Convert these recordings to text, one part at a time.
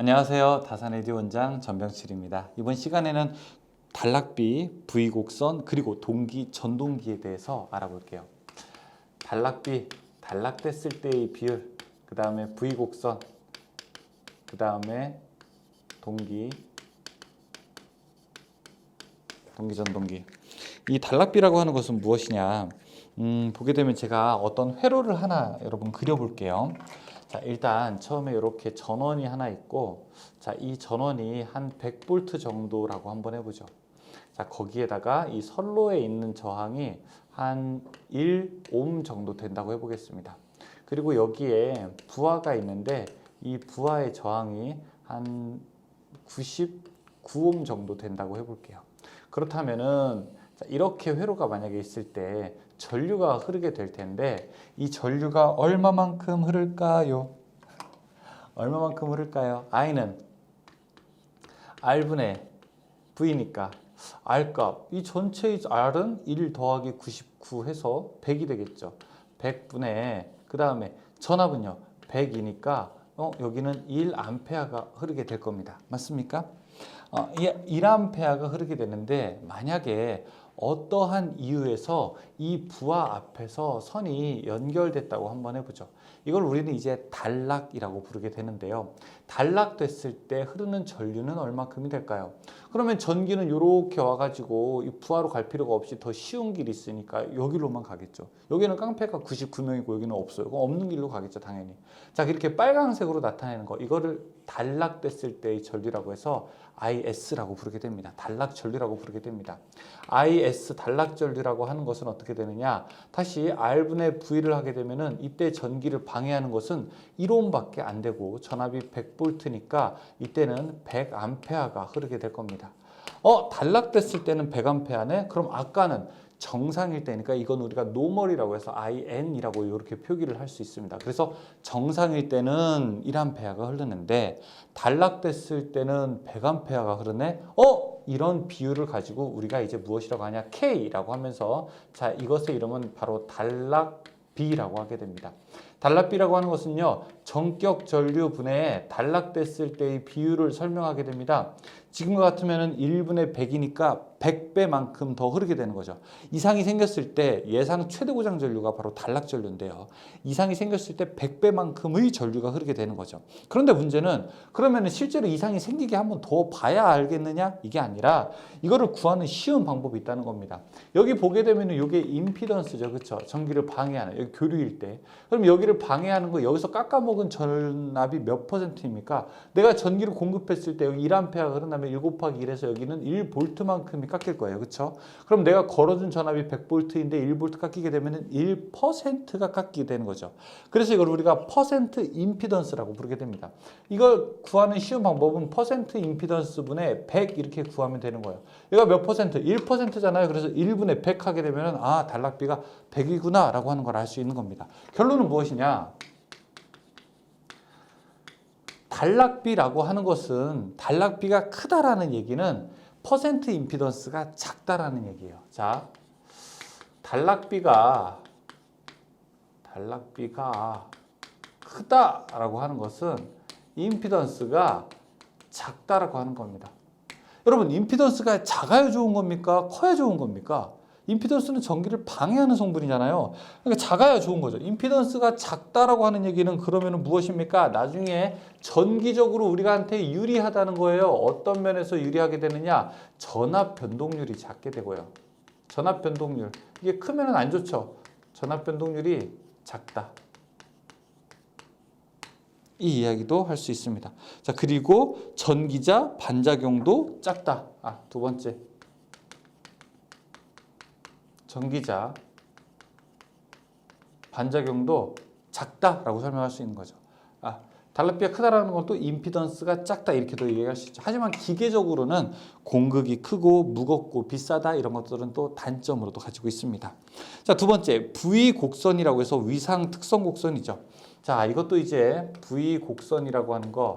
안녕하세요. 다산에디 원장 전병칠입니다. 이번 시간에는 단락비, V곡선 그리고 동기, 전동기에 대해서 알아볼게요. 단락비, 단락됐을 때의 비율, 그 다음에 V곡선, 그 다음에 동기, 동기, 전동기. 이 단락비라고 하는 것은 무엇이냐? 음, 보게 되면 제가 어떤 회로를 하나 여러분 그려볼게요. 자, 일단 처음에 이렇게 전원이 하나 있고, 자, 이 전원이 한 100V 정도라고 한번 해보죠. 자, 거기에다가 이 선로에 있는 저항이 한 1옴 정도 된다고 해보겠습니다. 그리고 여기에 부하가 있는데, 이 부하의 저항이 한 99옴 정도 된다고 해볼게요. 그렇다면은 자, 이렇게 회로가 만약에 있을 때 전류가 흐르게 될 텐데 이 전류가 얼마만큼 흐를까요? 얼마만큼 흐를까요? I는 R분의 V니까 R값 이 전체의 R은 1 더하기 99 해서 100이 되겠죠. 100분의 그 다음에 전압은요 100이니까 어, 여기는 1암페어가 흐르게 될 겁니다. 맞습니까? 어, 1암페어가 흐르게 되는데 만약에 어떠한 이유에서 이 부하 앞에서 선이 연결됐다고 한번 해보죠. 이걸 우리는 이제 단락이라고 부르게 되는데요. 단락됐을 때 흐르는 전류는 얼마큼이 될까요? 그러면 전기는 이렇게 와가지고 이 부하로 갈 필요가 없이 더 쉬운 길이 있으니까 여기로만 가겠죠. 여기는 깡패가 99명이고 여기는 없어요. 그럼 없는 길로 가겠죠, 당연히. 자, 이렇게 빨강색으로 나타내는 거, 이거를 단락됐을 때의 전류라고 해서 IS라고 부르게 됩니다. 단락 전류라고 부르게 됩니다. IS 단락 전류라고 하는 것은 어떻게 되느냐? 다시 R분의 V를 하게 되면은 이때 전기를 방해하는 것은 1옴밖에 안 되고 전압이 100V니까 이때는 100A가 흐르게 될 겁니다. 어, 단락됐을 때는 100A네? 그럼 아까는 정상일 때니까 이건 우리가 노멀이라고 해서 IN이라고 이렇게 표기를 할 수 있습니다. 그래서 정상일 때는 1암페어가 흐르는데 단락됐을 때는 100암페어가 흐르네. 어? 이런 비율을 가지고 우리가 이제 무엇이라고 하냐? K라고 하면서 자, 이것의 이름은 바로 단락비라고 하게 됩니다. 단락비라고 하는 것은요. 전격 전류 분해에 단락됐을 때의 비율을 설명하게 됩니다. 지금과 같으면 1분의 100이니까 100배만큼 더 흐르게 되는 거죠. 이상이 생겼을 때 예상 최대 고장 전류가 바로 단락 전류인데요. 이상이 생겼을 때 100배만큼의 전류가 흐르게 되는 거죠. 그런데 문제는 그러면 실제로 이상이 생기게 한번 더 봐야 알겠느냐? 이게 아니라 이거를 구하는 쉬운 방법이 있다는 겁니다. 여기 보게 되면 이게 임피던스죠. 그렇죠? 전기를 방해하는 여기 교류일 때. 그럼 여기를 방해하는 거 여기서 깎아먹은 전압이 몇 퍼센트입니까? 내가 전기를 공급했을 때 여기 1암페어가 흐른다면 1 곱하기 1에서 여기는 1볼트만큼이 깎일 거예요. 그렇죠? 그럼 내가 걸어준 전압이 100볼트인데 1볼트 깎이게 되면 1%가 깎이게 되는 거죠. 그래서 이걸 우리가 퍼센트 임피던스라고 부르게 됩니다. 이걸 구하는 쉬운 방법은 퍼센트 임피던스 분의 100 이렇게 구하면 되는 거예요. 얘가 몇 퍼센트? 1%잖아요. 그래서 1분의 100 하게 되면 아 단락비가 100이구나 라고 하는 걸 알 수 있는 겁니다. 결론은 무엇이냐? 단락비라고 하는 것은 단락비가 크다라는 얘기는 퍼센트 임피던스가 작다라는 얘기예요. 자, 단락비가 단락비가 크다라고 하는 것은 임피던스가 작다라고 하는 겁니다. 여러분, 임피던스가 작아야 좋은 겁니까? 커야 좋은 겁니까? 임피던스는 전기를 방해하는 성분이잖아요. 그러니까 작아야 좋은 거죠. 임피던스가 작다라고 하는 얘기는 그러면 무엇입니까? 나중에 전기적으로 우리한테 유리하다는 거예요. 어떤 면에서 유리하게 되느냐? 전압 변동률이 작게 되고요. 전압 변동률. 이게 크면은 안 좋죠. 전압 변동률이 작다. 이 이야기도 할 수 있습니다. 자, 그리고 전기자 반작용도 작다. 아, 두 번째. 전기자 반작용도 작다라고 설명할 수 있는 거죠. 아, 달락비가 크다라는 건또 임피던스가 작다 이렇게도 얘기할 수 있죠. 하지만 기계적으로는 공극이 크고 무겁고 비싸다 이런 것들은 또 단점으로도 가지고 있습니다. 자, 두 번째 V 곡선이라고 해서 위상 특성 곡선이죠. 자, 이것도 이제 V 곡선이라고 하는 거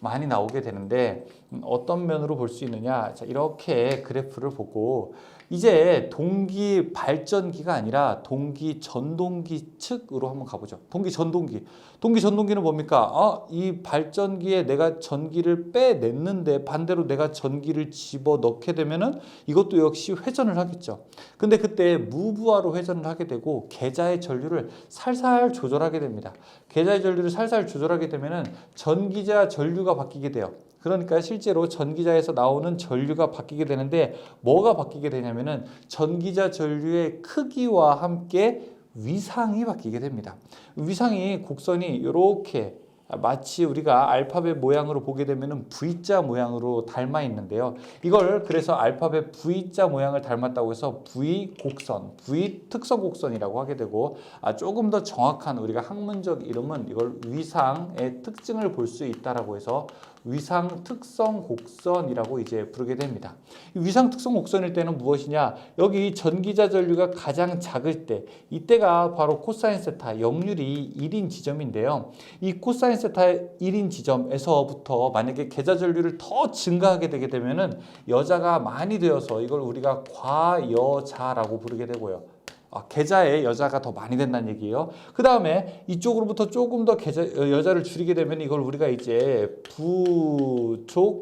많이 나오게 되는데 음, 어떤 면으로 볼 수 있느냐? 자, 이렇게 그래프를 보고 이제 동기 발전기가 아니라 동기 전동기 측으로 한번 가보죠. 동기 전동기. 동기 전동기는 뭡니까? 아, 이 발전기에 내가 전기를 빼냈는데 반대로 내가 전기를 집어 넣게 되면은 이것도 역시 회전을 하겠죠. 근데 그때 무브화로 회전을 하게 되고 계좌의 전류를 살살 조절하게 됩니다. 계좌의 전류를 살살 조절하게 되면은 전기자 전류가 바뀌게 돼요. 그러니까 실제로 전기자에서 나오는 전류가 바뀌게 되는데 뭐가 바뀌게 되냐면은 전기자 전류의 크기와 함께 위상이 바뀌게 됩니다. 위상이 곡선이 이렇게 마치 우리가 알파벳 모양으로 보게 되면은 V자 모양으로 닮아 있는데요. 이걸 그래서 알파벳 V자 모양을 닮았다고 해서 V 곡선, V 특성 곡선이라고 하게 되고 아, 조금 더 정확한 우리가 학문적 이름은 이걸 위상의 특징을 볼 수 있다라고 해서 위상 특성 곡선이라고 이제 부르게 됩니다. 이 위상 특성 곡선일 때는 무엇이냐? 여기 전기자 전류가 가장 작을 때 이때가 바로 코사인 세타 역률이 1인 지점인데요. 이 코사인 세타 1인 지점에서부터 만약에 계좌 전류를 더 증가하게 되게 되면은 여자가 많이 되어서 이걸 우리가 과여자라고 부르게 되고요. 아, 계좌에 여자가 더 많이 된다는 얘기예요. 그 다음에 이쪽으로부터 조금 더 계좌 어, 여자를 줄이게 되면 이걸 우리가 이제 부족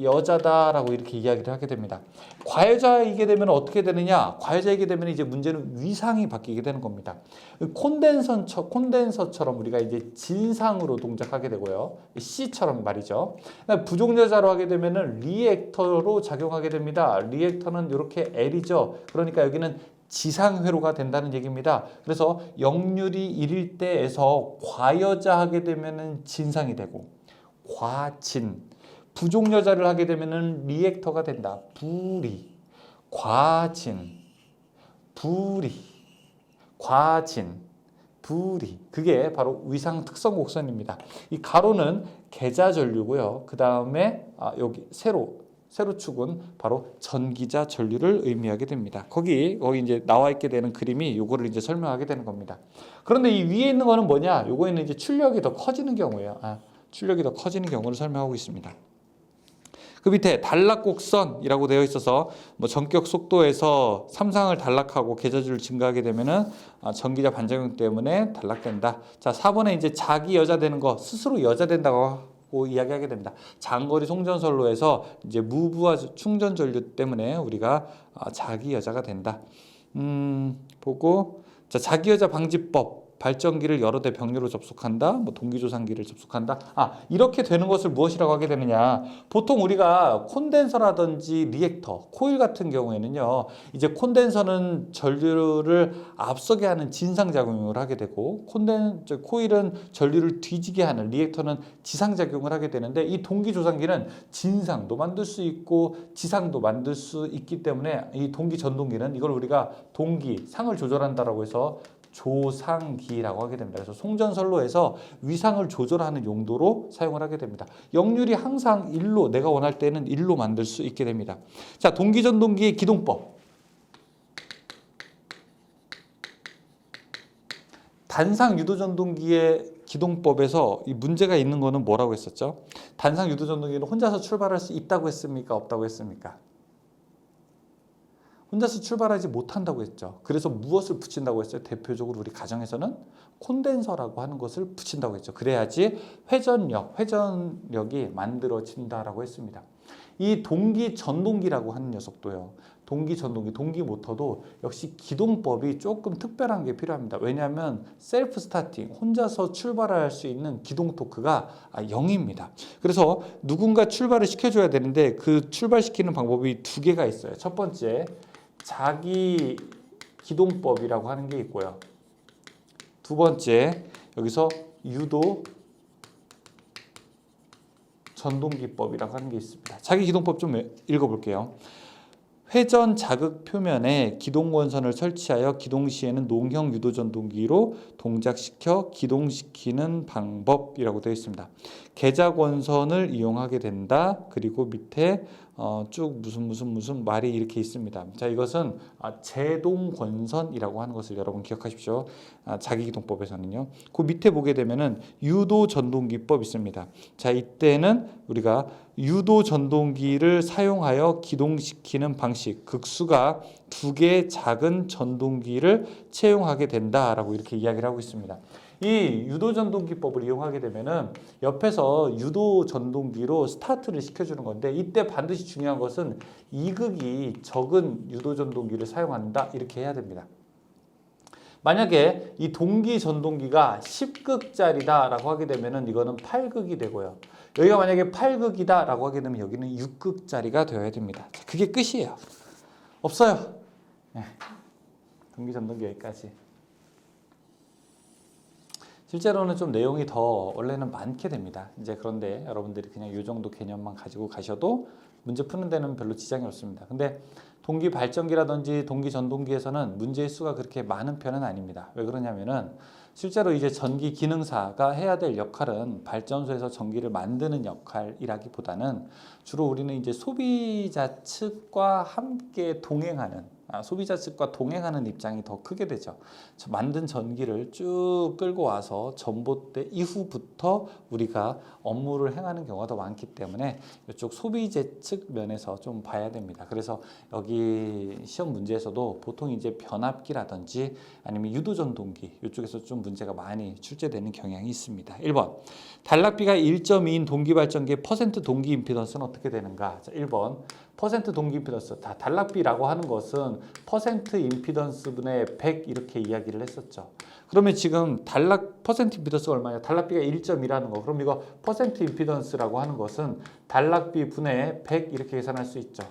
여자다라고 이렇게 이야기를 하게 됩니다. 과여자이게 되면 어떻게 되느냐? 과여자이게 되면 이제 문제는 위상이 바뀌게 되는 겁니다. 콘덴서처 콘덴서처럼 우리가 이제 진상으로 동작하게 되고요. C처럼 말이죠. 부족여자로 하게 되면은 리액터로 작용하게 됩니다. 리액터는 이렇게 L이죠. 그러니까 여기는 지상회로가 된다는 얘기입니다. 그래서 역률이 1일 때에서 과여자 하게 되면은 진상이 되고 과진 부족여자를 하게 되면은 리액터가 된다. 불이 과진 불이 과진 불이 그게 바로 위상 특성 곡선입니다. 이 가로는 계좌 전류고요. 그 다음에 아, 여기 세로 세로축은 바로 전기자 전류를 의미하게 됩니다. 거기 거기 이제 나와 있게 되는 그림이 요거를 이제 설명하게 되는 겁니다. 그런데 이 위에 있는 거는 뭐냐? 요거에는 이제 출력이 더 커지는 경우예요. 아, 출력이 더 커지는 경우를 설명하고 있습니다. 그 밑에 단락곡선이라고 되어 있어서 뭐 전격 속도에서 삼상을 단락하고 계좌줄 증가하게 되면은 아, 전기자 반작용 때문에 단락된다. 자, 4번에 이제 자기 여자 되는 거 스스로 여자 된다고 고 이야기하게 됩니다. 장거리 송전선로에서 이제 무브와 충전 전류 때문에 우리가 아, 자기 여자가 된다. 음, 보고 자, 자기 여자 방지법 발전기를 여러 대 병료로 접속한다. 뭐 동기조상기를 접속한다. 아, 이렇게 되는 것을 무엇이라고 하게 되느냐? 보통 우리가 콘덴서라든지 리액터, 코일 같은 경우에는요. 이제 콘덴서는 전류를 앞서게 하는 진상 작용을 하게 되고 콘덴 코일은 전류를 뒤지게 하는 리액터는 지상 작용을 하게 되는데 이 동기조상기는 진상도 만들 수 있고 지상도 만들 수 있기 때문에 이 동기 전동기는 이걸 우리가 동기 상을 조절한다라고 해서 조상기라고 하게 됩니다. 그래서 송전선로에서 위상을 조절하는 용도로 사용을 하게 됩니다. 역률이 항상 1로 내가 원할 때는 1로 만들 수 있게 됩니다. 자, 동기전동기의 기동법. 단상 유도전동기의 기동법에서 이 문제가 있는 거는 뭐라고 했었죠? 단상 유도전동기는 혼자서 출발할 수 있다고 했습니까? 없다고 했습니까? 혼자서 출발하지 못한다고 했죠. 그래서 무엇을 붙인다고 했어요? 대표적으로 우리 가정에서는 콘덴서라고 하는 것을 붙인다고 했죠. 그래야지 회전력, 회전력이 만들어진다라고 했습니다. 이 동기 전동기라고 하는 녀석도요. 동기 전동기, 동기 모터도 역시 기동법이 조금 특별한 게 필요합니다. 왜냐하면 셀프 스타팅, 혼자서 출발할 수 있는 기동 토크가 0입니다. 그래서 누군가 출발을 시켜줘야 되는데 그 출발시키는 방법이 두 개가 있어요. 첫 번째, 자기 기동법이라고 하는 게 있고요. 두 번째 여기서 유도 전동기법이라고 하는 게 있습니다. 자기 기동법 좀 읽어볼게요. 회전 자극 표면에 기동 원선을 설치하여 기동 시에는 농형 유도 전동기로 동작시켜 기동시키는 방법이라고 되어 있습니다. 개작 원선을 이용하게 된다. 그리고 밑에 어, 쭉 무슨 무슨 무슨 말이 이렇게 있습니다. 자 이것은 아, 제동권선이라고 하는 것을 여러분 기억하십시오. 아, 자기기동법에서는요. 그 밑에 보게 되면은 유도 전동기법 있습니다. 자 이때는 우리가 유도 전동기를 사용하여 기동시키는 방식 극수가 두 개의 작은 전동기를 채용하게 된다라고 이렇게 이야기를 하고 있습니다. 이 유도 전동기법을 이용하게 되면은 옆에서 유도 전동기로 스타트를 시켜주는 건데 이때 반드시 중요한 것은 이극이 적은 유도 전동기를 사용한다 이렇게 해야 됩니다. 만약에 이 동기 전동기가 10극짜리다라고 하게 되면은 이거는 8극이 되고요. 여기가 만약에 8극이다라고 하게 되면 여기는 6극짜리가 되어야 됩니다. 자, 그게 끝이에요. 없어요. 네. 동기 전동기 여기까지. 실제로는 좀 내용이 더 원래는 많게 됩니다. 이제 그런데 여러분들이 그냥 이 정도 개념만 가지고 가셔도 문제 푸는 데는 별로 지장이 없습니다. 근데 동기 발전기라든지 동기 전동기에서는 문제의 수가 그렇게 많은 편은 아닙니다. 왜 그러냐면은 실제로 이제 전기 기능사가 해야 될 역할은 발전소에서 전기를 만드는 역할이라기보다는 주로 우리는 이제 소비자 측과 함께 동행하는 아, 소비자 측과 동행하는 입장이 더 크게 되죠. 저 만든 전기를 쭉 끌고 와서 전봇대 이후부터 우리가 업무를 행하는 경우가 더 많기 때문에 이쪽 소비자 측 면에서 좀 봐야 됩니다. 그래서 여기 시험 문제에서도 보통 이제 변압기라든지 아니면 유도 전동기 이쪽에서 좀 문제가 많이 출제되는 경향이 있습니다. 1번 단락비가 1.2인 동기발전기의 퍼센트 동기 임피던스는 어떻게 되는가? 자, 1번 퍼센트 동기 임피던스 다 단락비라고 하는 것은 퍼센트 임피던스 분의 100 이렇게 이야기를 했었죠. 그러면 지금 단락 퍼센트 임피던스가 얼마냐? 단락비가 1.2라는 거. 그럼 이거 퍼센트 임피던스라고 하는 것은 단락비 분의 100 이렇게 계산할 수 있죠.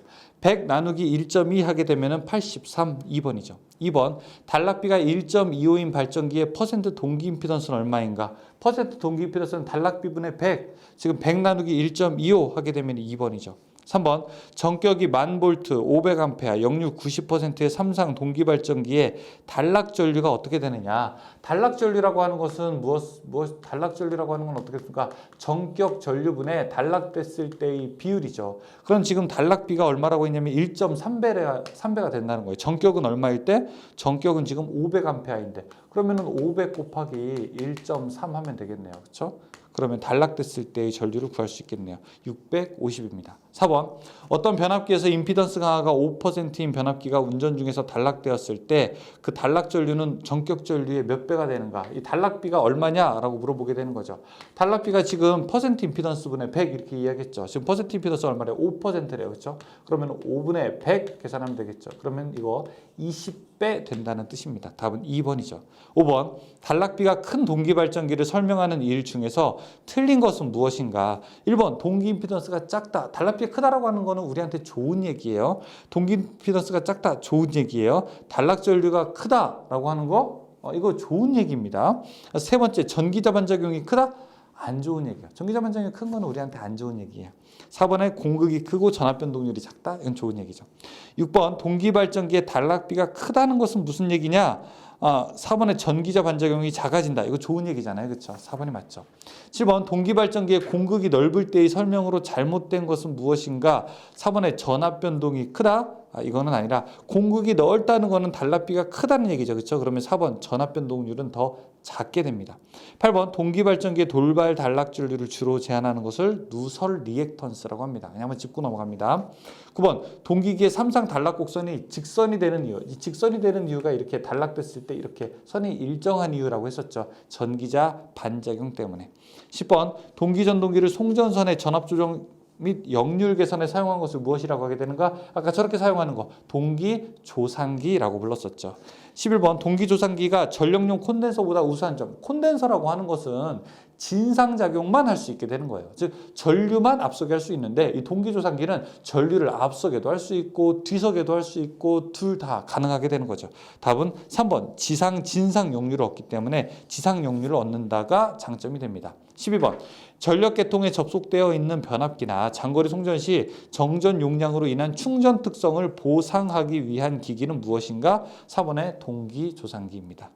100 나누기 1.2 하게 되면은 83 2번이죠. 2번 단락비가 1.25인 발전기의 퍼센트 동기 임피던스는 얼마인가? 퍼센트 동기 임피던스는 단락비 분의 100. 지금 100 나누기 1.25 하게 되면 2번이죠. 3번 전격이 만 볼트 500암페어 역류 90%의 삼상 동기 발전기에 단락 전류가 어떻게 되느냐? 단락 전류라고 하는 것은 무엇 무엇 단락 전류라고 하는 건 어떻게 됩니까? 전격 전류분의 단락됐을 때의 비율이죠. 그럼 지금 단락비가 얼마라고 했냐면 1.3배가 3배가 된다는 거예요. 전격은 얼마일 때? 전격은 지금 500암페어인데 그러면은 500 곱하기 1.3 하면 되겠네요. 그렇죠? 그러면 단락됐을 때의 전류를 구할 수 있겠네요. 650입니다. 4번 어떤 변압기에서 임피던스 강화가 5%인 변압기가 운전 중에서 단락되었을 때 그 단락 전류는 전격 전류의 몇 배가 되는가? 이 단락비가 얼마냐라고 물어보게 되는 거죠. 단락비가 지금 퍼센트 임피던스 분의 100 이렇게 이야기했죠. 지금 퍼센트 임피던스 얼마래요? 5%래요. 그렇죠? 그러면 5분의 100 계산하면 되겠죠. 그러면 이거 20 배 된다는 뜻입니다. 답은 2번이죠. 5번 단락비가 큰 동기 발전기를 설명하는 일 중에서 틀린 것은 무엇인가? 1번 동기 임피던스가 작다. 단락비가 크다라고 하는 거는 우리한테 좋은 얘기예요. 동기 임피던스가 작다. 좋은 얘기예요. 단락 전류가 크다라고 하는 거 어, 이거 좋은 얘기입니다. 세 번째 전기자 반 작용이 크다. 안 좋은 얘기야. 전기자 반 작용이 큰 거는 우리한테 안 좋은 얘기예요. 4번에 공극이 크고 전압 변동률이 작다. 이건 좋은 얘기죠. 6번 동기 발전기의 단락비가 크다는 것은 무슨 얘기냐? 아, 4번에 전기자 반작용이 작아진다. 이거 좋은 얘기잖아요. 그렇죠? 4번이 맞죠. 7번 동기 발전기의 공극이 넓을 때의 설명으로 잘못된 것은 무엇인가? 4번에 전압 변동이 크다. 아, 이거는 아니라 공극이 넓다는 거는 단락비가 크다는 얘기죠. 그렇죠? 그러면 4번 전압 변동률은 더 작게 됩니다. 8번 동기 발전기의 돌발 단락 전류를 주로 제한하는 것을 누설 리액턴 스라고 합니다. 그냥 한번 짚고 넘어갑니다. 9번 동기기의 삼상 단락 곡선이 직선이 되는 이유. 이 직선이 되는 이유가 이렇게 단락됐을 때 이렇게 선이 일정한 이유라고 했었죠. 전기자 반작용 때문에. 10번 동기 전동기를 송전선의 전압 조정 및 역률 개선에 사용한 것을 무엇이라고 하게 되는가? 아까 저렇게 사용하는 거 동기 조상기라고 불렀었죠. 11번 동기 조상기가 전력용 콘덴서보다 우수한 점. 콘덴서라고 하는 것은 진상 작용만 할 수 있게 되는 거예요. 즉 전류만 앞서게 할 수 있는데 이 동기 조상기는 전류를 앞서게도 할 수 있고 뒤서게도 할 수 있고 둘 다 가능하게 되는 거죠. 답은 3번 지상 진상 역류를 얻기 때문에 지상 역류를 얻는다가 장점이 됩니다. 12번 전력 계통에 접속되어 있는 변압기나 장거리 송전 시 정전 용량으로 인한 충전 특성을 보상하기 위한 기기는 무엇인가? 4번의 동기 조상기입니다.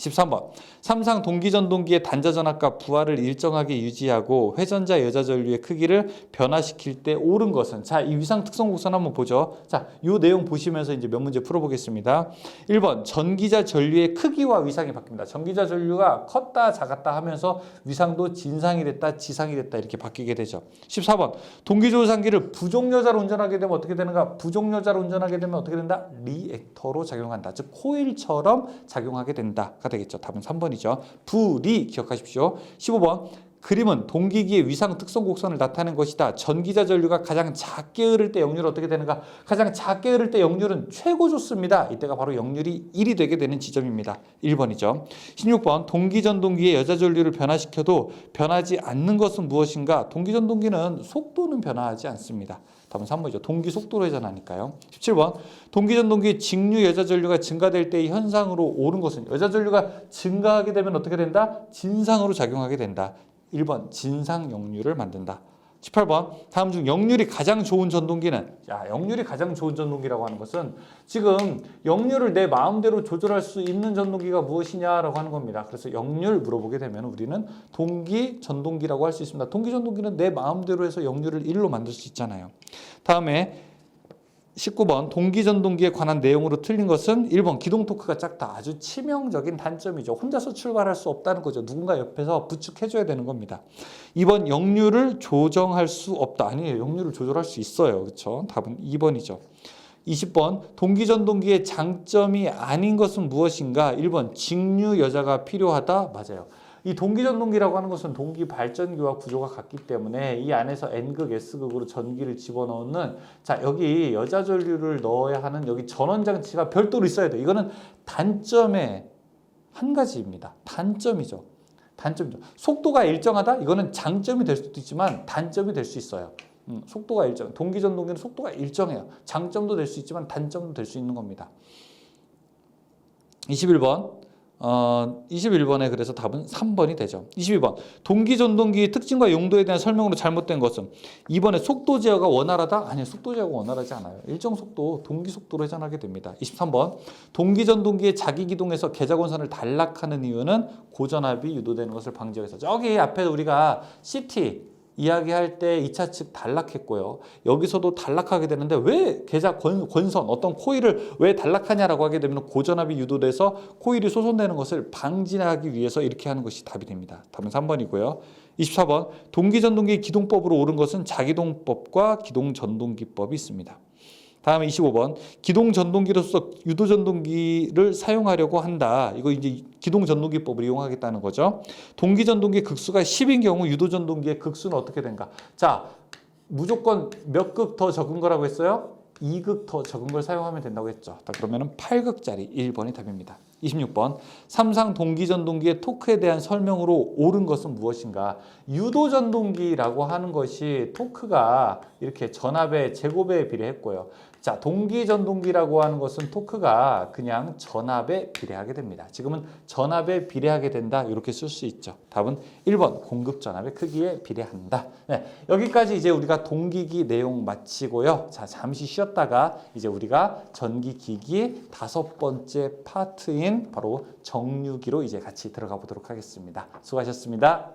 13번. 삼상 동기전동기의 단자전압과 부하를 일정하게 유지하고 회전자 여자전류의 크기를 변화시킬 때 옳은 것은 자 이 위상 특성 곡선 한번 보죠. 자요 내용 보시면서 이제 몇 문제 풀어보겠습니다. 1번 전기자 전류의 크기와 위상이 바뀝니다. 전기자 전류가 컸다 작았다 하면서 위상도 진상이 됐다 지상이 됐다 이렇게 바뀌게 되죠. 14번 동기조상기를 부종여자로 운전하게 되면 어떻게 되는가? 부종여자로 운전하게 되면 어떻게 된다? 리액터로 작용한다. 즉 코일처럼 작용하게 된다가 되겠죠. 답은 3번이죠. 불이 기억하십시오. 15번 그림은 동기기의 위상 특성 곡선을 나타낸 것이다. 전기자 전류가 가장 작게 흐를 때 역률은 어떻게 되는가? 가장 작게 흐를 때 역률은 최고 좋습니다. 이때가 바로 역률이 1이 되게 되는 지점입니다. 1번이죠. 16번 동기전동기의 여자 전류를 변화시켜도 변하지 않는 것은 무엇인가? 동기전동기는 속도는 변화하지 않습니다. 답은 3번이죠. 동기 속도로 회전하니까요. 17번 동기전 동기 직류 여자 전류가 증가될 때의 현상으로 옳은 것은 여자 전류가 증가하게 되면 어떻게 된다? 진상으로 작용하게 된다. 1번 진상 역류를 만든다. 18번 다음 중 역률이 가장 좋은 전동기는 야 역률이 가장 좋은 전동기라고 하는 것은 지금 역률을 내 마음대로 조절할 수 있는 전동기가 무엇이냐라고 하는 겁니다. 그래서 역률 물어보게 되면 우리는 동기 전동기라고 할 수 있습니다. 동기 전동기는 내 마음대로 해서 역률을 1로 만들 수 있잖아요. 다음에 19번 동기 전동기에 관한 내용으로 틀린 것은 1번 기동 토크가 작다. 아주 치명적인 단점이죠. 혼자서 출발할 수 없다는 거죠. 누군가 옆에서 부축해 줘야 되는 겁니다. 2번 역류를 조정할 수 없다. 아니에요. 역류를 조절할 수 있어요. 그렇죠? 답은 2번이죠. 20번 동기 전동기의 장점이 아닌 것은 무엇인가? 1번 직류 여자가 필요하다. 맞아요. 이 동기 전동기라고 하는 것은 동기 발전기와 구조가 같기 때문에 이 안에서 N극, S극으로 전기를 집어넣는 자 여기 여자 전류를 넣어야 하는 여기 전원 장치가 별도로 있어야 돼. 이거는 단점의 한 가지입니다. 단점이죠. 단점이죠. 속도가 일정하다? 이거는 장점이 될 수도 있지만 단점이 될 수 있어요. 음, 속도가 일정. 동기 전동기는 속도가 일정해요. 장점도 될 수 있지만 단점도 될 수 있는 겁니다. 21번 어, 21번에 그래서 답은 3번이 되죠. 22번. 동기 전동기의 특징과 용도에 대한 설명으로 잘못된 것은 2번에 속도 제어가 원활하다? 아니요. 속도 제어가 원활하지 않아요. 일정 속도, 동기 속도로 회전하게 됩니다. 23번. 동기 전동기의 자기 기동에서 계좌권선을 단락하는 이유는 고전압이 유도되는 것을 방지하기 위해서. 저기 앞에 우리가 CT 이야기할 때 2차 측 단락했고요. 여기서도 단락하게 되는데 왜 계좌 권, 권선 어떤 코일을 왜 단락하냐라고 하게 되면 고전압이 유도돼서 코일이 소손되는 것을 방지하기 위해서 이렇게 하는 것이 답이 됩니다. 답은 3번이고요. 24번 동기전동기 기동법으로 옳은 것은 자기동법과 기동전동기법이 있습니다. 다음에 25번 기동 전동기로서 유도 전동기를 사용하려고 한다. 이거 이제 기동 전동기법을 이용하겠다는 거죠. 동기 전동기 극수가 10인 경우 유도 전동기의 극수는 어떻게 된가? 자, 무조건 몇 극 더 적은 거라고 했어요? 2극 더 적은 걸 사용하면 된다고 했죠. 자, 그러면은 8극짜리 1번이 답입니다. 26번 삼상 동기 전동기의 토크에 대한 설명으로 옳은 것은 무엇인가? 유도 전동기라고 하는 것이 토크가 이렇게 전압의 제곱에 비례했고요. 자, 동기 전동기라고 하는 것은 토크가 그냥 전압에 비례하게 됩니다. 지금은 전압에 비례하게 된다 이렇게 쓸 수 있죠. 답은 1번 공급 전압의 크기에 비례한다. 네, 여기까지 이제 우리가 동기기 내용 마치고요. 자, 잠시 쉬었다가 이제 우리가 전기기기 다섯 번째 파트인 바로 정류기로 이제 같이 들어가 보도록 하겠습니다. 수고하셨습니다.